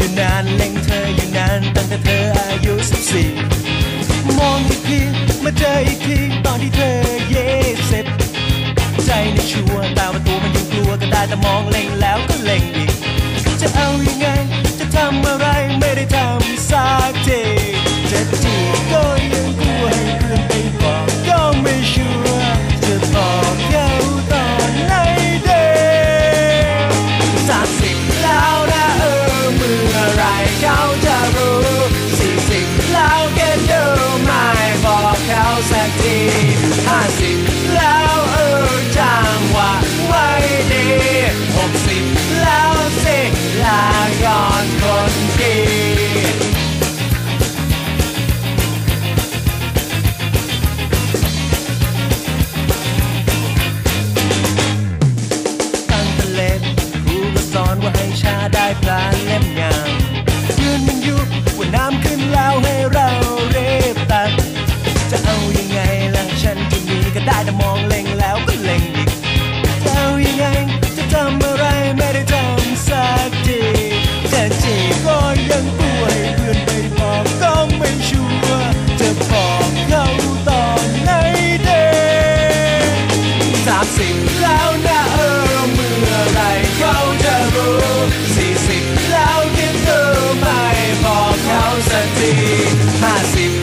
อยู่นานเล็งเธออยู่นานตั้งแต่เธออายุสิบสี่มองอีกทีมาเจออีกทีตอนที่เธอเย่สิบใจในชัวตาปราตัวมันยังกลัวก็ได้แต่มองเล็ง ก็ได้แต่มองเล็งแล้วก็เล็งอีกจะเอายังไงจะทำอะไรไม่ได้ทำสักทีแต่จีก็ยังป่วยเพื่อนไปบอกก็ไม่ชัวร์จะบอกเขาตอนไหนเด้สามสิบแล้วนะเออเมื่อไรเขาจะรู้สี่สิบแล้วที่เธอไม่บอกเขาสักทีห้าสิบ